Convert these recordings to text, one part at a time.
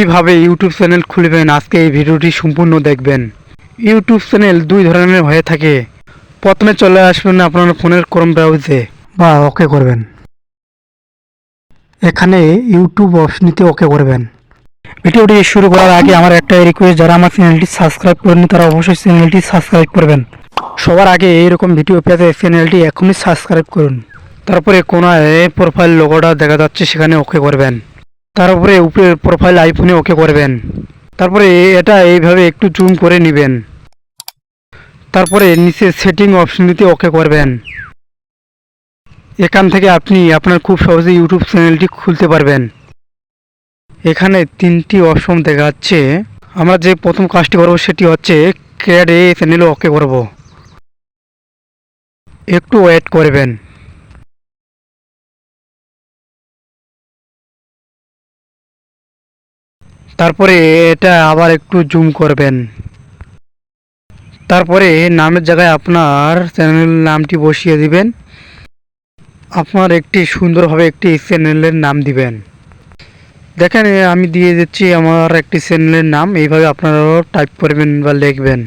কীভাবে YouTube channel খুলবেন? আজকে এই ভিডিওটি সম্পূর্ণ দেখবেন। ইউটিউব চ্যানেল দুই ধরনের হয়ে থাকে। প্রথমে চলে আসবেন আপনার ফোনের ক্রোম ব্রাউজে বা ওকে করবেন। এখানে ইউটিউব অপশনটিতে ওকে করবেন। ভিডিওটি শুরু করার আগে আমার একটা রিকোয়েস্ট যারা আমার চ্যানেলটি সাবস্ক্রাইব করেনি তারা অবশ্যই চ্যানেলটি সাবস্ক্রাইব করবেন। সবার আগে এইরকম ভিডিও পেতে চ্যানেলটি এখনই সাবস্ক্রাইব করুন। তারপরে কোনায় প্রোফাইল লোগোটা দেখা যাচ্ছে, সেখানে ওকে করবেন। তারপরে উপরের প্রোফাইল আইফোনে ওকে করবেন। তারপরে এটা এইভাবে একটু জুম করে নেবেন। তারপরে নিচে সেটিং অপশনটিতে ওকে করবেন। এখান থেকে আপনি আপনার খুব সহজে ইউটিউব চ্যানেলটি খুলতে পারবেন। এখানে তিনটি অপশন দেখা যাচ্ছে। আমরা যে প্রথম কাজটি করব সেটি হচ্ছে ক্রিয়েট এ চ্যানেল ওকে করব। একটু ওয়েট করবেন। তারপরে এটা আবার একটু জুম করবেন। তারপরে নামের জায়গায় আপনার চ্যানেল নামটি বসিয়ে দিবেন। আপনার একটি সুন্দরভাবে একটি চ্যানেলের নাম দিবেন। দেখেন, আমি দিয়ে দিচ্ছি আমার একটি চ্যানেলের নাম, এইভাবে আপনারাও টাইপ করবেন বা লিখবেন।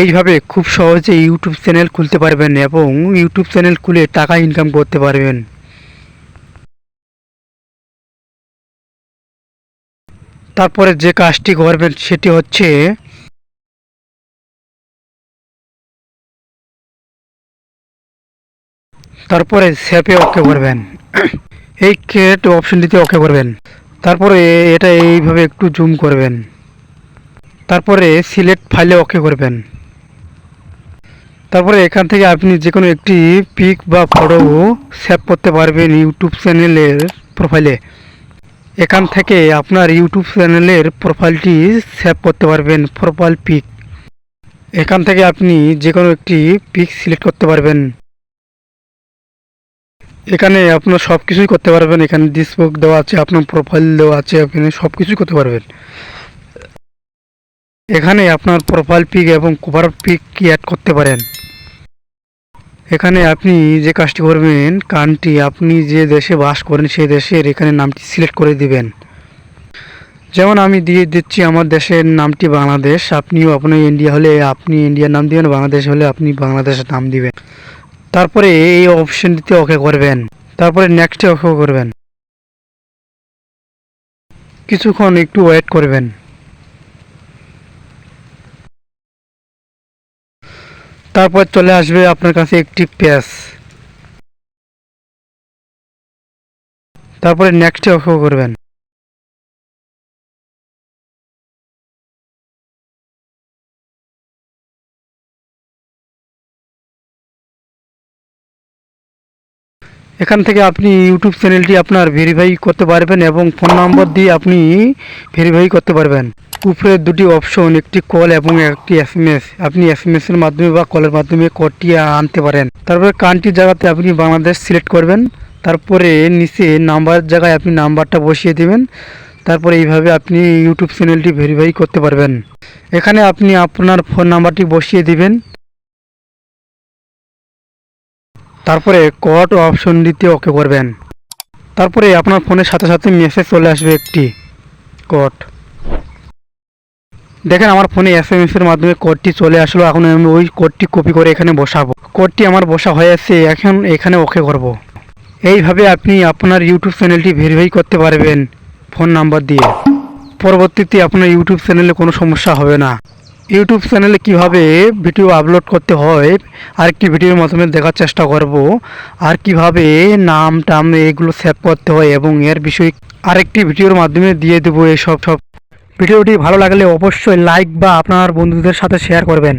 এইভাবে খুব সহজে ইউটিউব চ্যানেল খুলতে পারবেন এবং ইউটিউব চ্যানেল খুলে টাকা ইনকাম করতে পারবেন। তারপরে যে কাজটি করবেন সেটি হচ্ছে তারপরে সেপে ওকে করবেন। এই ক্রিয়েট অপশনটিতে ওকে করবেন। তারপরে এটা এইভাবে একটু জুম করবেন। তারপরে সিলেক্ট ফাইলে ওকে করবেন। তারপরে এখান থেকে আপনি যে কোনো একটি পিক বা ফটো সেভ করতে পারবেন ইউটিউব চ্যানেলের প্রোফাইলে এখান থেকে আপনার ইউটিউব চ্যানেলের প্রোফাইলটি সেভ করতে পারবেন প্রোফাইল পিক এখান থেকে আপনি যে কোনো একটি পিক সিলেক্ট করতে পারবেন। এখানে আপনার সব কিছুই করতে পারবেন। এখানে ডিসবুক দেওয়া আছে, আপনার প্রোফাইল দেওয়া আছে আপনি সব কিছুই করতে পারবেন। এখানে আপনার প্রোফাইল পিক এবং কভার পিক কি অ্যাড করতে পারেন। এখানে আপনি যে কাজটি করবেন কান্ট্রি আপনি যে দেশে বাস করেন, সেই দেশের এখানে নামটি সিলেক্ট করে দিবেন। যেমন আমি দিয়ে দিচ্ছি আমার দেশের নামটি বাংলাদেশ, আপনিও আপনার ইন্ডিয়া হলে আপনি ইন্ডিয়ার নাম দিবেন, বাংলাদেশ হলে আপনি বাংলাদেশের নাম দিবেন। তারপরে এই অপশনটিতে ওকে করবেন। তারপরে নেক্সটে ওকে করবেন। কিছুক্ষণ একটু ওয়েট করবেন। তারপর চলে আসবে আপনার কাছে একটি পেজ তারপরে নেক্সটে ওকে করবেন। এখান থেকে আপনি ইউটিউব চ্যানেলটি আপনার ভেরিফাই করতে পারবেন এবং ফোন নম্বর দিয়ে আপনি ভেরিফাই করতে পারবেন। উপরে দুটি অপশন একটি কল এবং একটি এস এম এস আপনি এস এম এর মাধ্যমে বা কলের মাধ্যমে কোডটি আনতে পারেন। তারপরে কান্ট্রির জায়গাতে আপনি বাংলাদেশ সিলেক্ট করবেন। তারপরে নিচে নাম্বার জায়গায় আপনি নাম্বারটা বসিয়ে দেবেন। তারপরে এইভাবে আপনি ইউটিউব চ্যানেলটি ভেরিফাই করতে পারবেন। এখানে আপনি আপনার ফোন নাম্বারটি বসিয়ে দিবেন। তারপরে কট অপশনটিতে ওকে করবেন। তারপরে আপনার ফোনের সাথে সাথে মেসেজ চলে আসবে একটি কোড দেখেন আমার ফোনে এস এম এর মাধ্যমে কোডটি চলে আসলো, এখন আমি ওই কোডটি কপি করে এখানে বসাবো। কোডটি আমার বসা হয়ে আছে, এখন এখানে ওকে করব। এইভাবে আপনি আপনার ইউটিউব চ্যানেলটি ভেরিফাই করতে পারবেন ফোন নাম্বার দিয়ে। পরবর্তীতে আপনার ইউটিউব চ্যানেলে কোনো সমস্যা হবে না। ইউটিউব চ্যানেলে কীভাবে ভিডিও আপলোড করতে হয়, আরেকটি ভিডিওর মাধ্যমে দেখার চেষ্টা করব। আর কীভাবে নাম, টাম এগুলো সেভ করতে হয় এবং এর বিষয়ে আরেকটি ভিডিওর মাধ্যমে দিয়ে দেবো এসব সব। ভিডিওটি ভালো লাগলে অবশ্যই লাইক বা আপনার বন্ধুদের সাথে শেয়ার করবেন।